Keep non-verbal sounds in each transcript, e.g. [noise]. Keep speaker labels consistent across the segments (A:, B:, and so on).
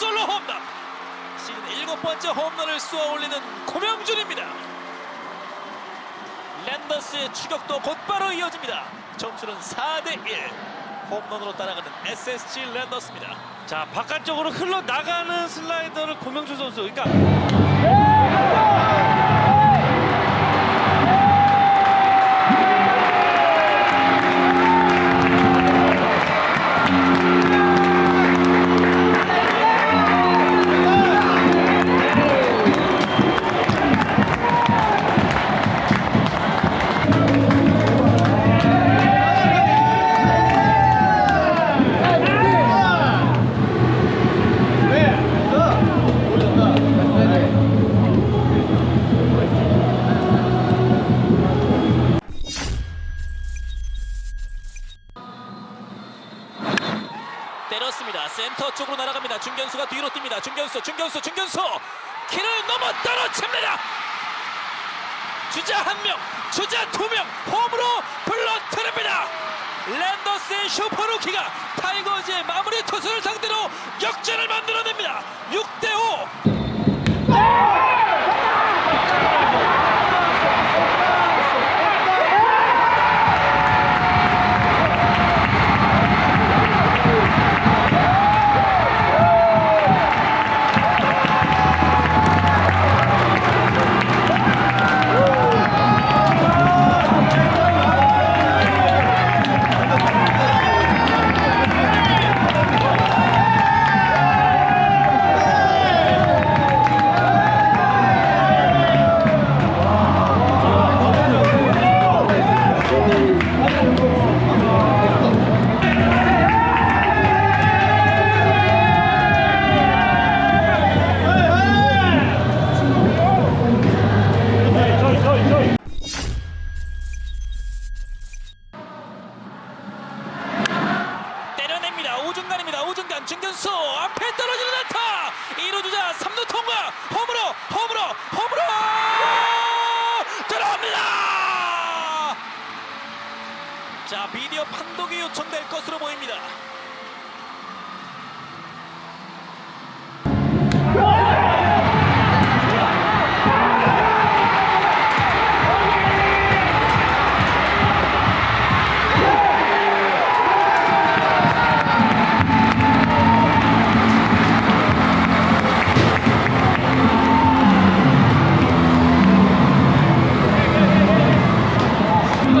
A: 솔로 홈런. 시즌 일곱 번째 홈런을 쏘아 올리는 고명준입니다. 랜더스의 추격도 곧바로 이어집니다. 점수는 4대 1. 홈런으로 따라가는 SSG 랜더스입니다.
B: 자 바깥쪽으로 흘러 나가는 슬라이더를 고명준 선수. 그러니까
A: 중견수가 뒤로 뜁니다. 중견수, 중견수, 중견수. 키를 넘어 떨어집니다. 주자 한 명, 주자 두 명, 홈으로 불러트립니다. 랜더스의 슈퍼루키가 타이거즈의 마무리 중견수 앞에 떨어지는 안타. 1루 주자 3루 통과. 홈으로 홈으로 홈으로 들어옵니다. 자 비디오 판독이 요청될 것으로 보입니다.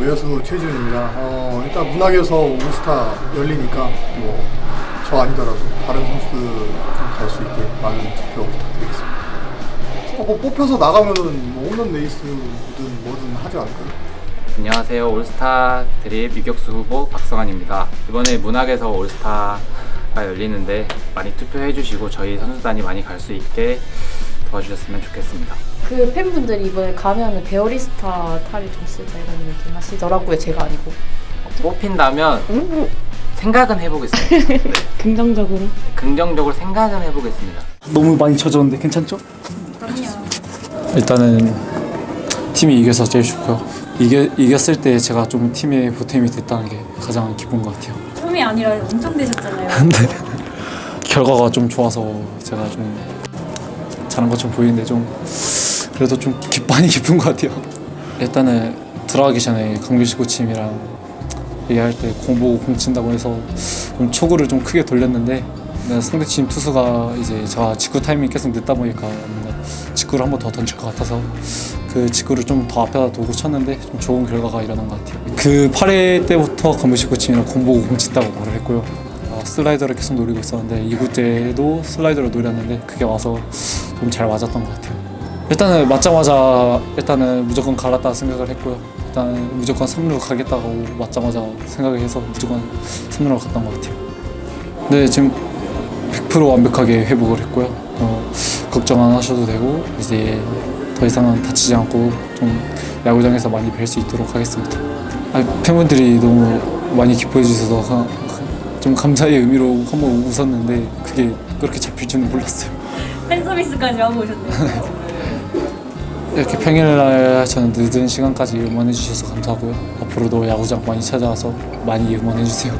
C: 외야수 최지훈입니다. 어, 일단 문학에서 올스타 열리니까 뭐 저 아니더라도 다른 선수들 갈 수 있게 많은 투표 부탁드리겠습니다. 어, 뭐 뽑혀서 나가면은 뭐 홈런 레이스든 뭐든 하지 않을까요?
D: 안녕하세요. 올스타 드립 유격수 후보 박성환입니다. 이번에 문학에서 올스타가 열리는데 많이 투표해 주시고 저희 선수단이 많이 갈 수 있게 도와주셨으면 좋겠습니다.
E: 그 팬분들이 이번에 가면은 베어리스타 탈이 좀 쓰자 이런 얘기 하시더라고요. 제가 아니고.
D: 뽑힌다면 생각은 해보겠습니다. [laughs] 네.
E: 긍정적으로.
D: 긍정적으로 생각은 해보겠습니다.
F: 너무 많이 젖었는데 괜찮죠? 일단은 팀이 이겨서 제일 좋고요. 이겨, 이겼을 때 제가 좀 팀에 보탬이 됐다는 게 가장 기쁜 것 같아요.
G: 처음이 아니라 엄청 되셨잖아요.
F: 근데 [laughs] 결과가 좀 좋아서 제가 좀 잘한 것처럼 보이는데 좀 그래도 좀 기, 많이 기쁜 것 같아요. 일단은 들어가기 전에 강규식 코치님이랑 얘기할 때 공보고 공 친다고 해서 좀 초구를 좀 크게 돌렸는데 네, 상대팀 투수가 이제 제가 직구 타이밍이 계속 늦다 보니까 직구를 한 번 더 던질 것 같아서 그 직구를 좀 더 앞에다 두고 쳤는데 좀 좋은 결과가 일어난 것 같아요. 그 8회 때부터 강무식 코치님이랑 공보고 공 친다고 말을 했고요. 아, 슬라이더를 계속 노리고 있었는데 2구 때도 슬라이더를 노렸는데 그게 와서 좀 잘 맞았던 것 같아요. 일단은 맞자마자 일단은 무조건 갈랐다 생각을 했고요. 일단 무조건 3루 가겠다고 맞자마자 생각을 해서 무조건 3루로 갔던 것 같아요. 네 지금 100% 완벽하게 회복을 했고요. 어, 걱정 안 하셔도 되고 이제 더 이상은 다치지 않고 좀 야구장에서 많이 뵐 수 있도록 하겠습니다. 아, 팬분들이 너무 많이 기뻐해 주셔서 하- 좀 감사의 의미로 한번 웃었는데 그게 그렇게 잡힐 줄은 몰랐어요. [laughs]
G: 팬 서비스까지 하고 오셨네요. [laughs]
F: 이렇게 평일날 저는 늦은 시간까지 응원해 주셔서 감사하고요. 앞으로도 야구장 많이 찾아와서 많이 응원해 주세요.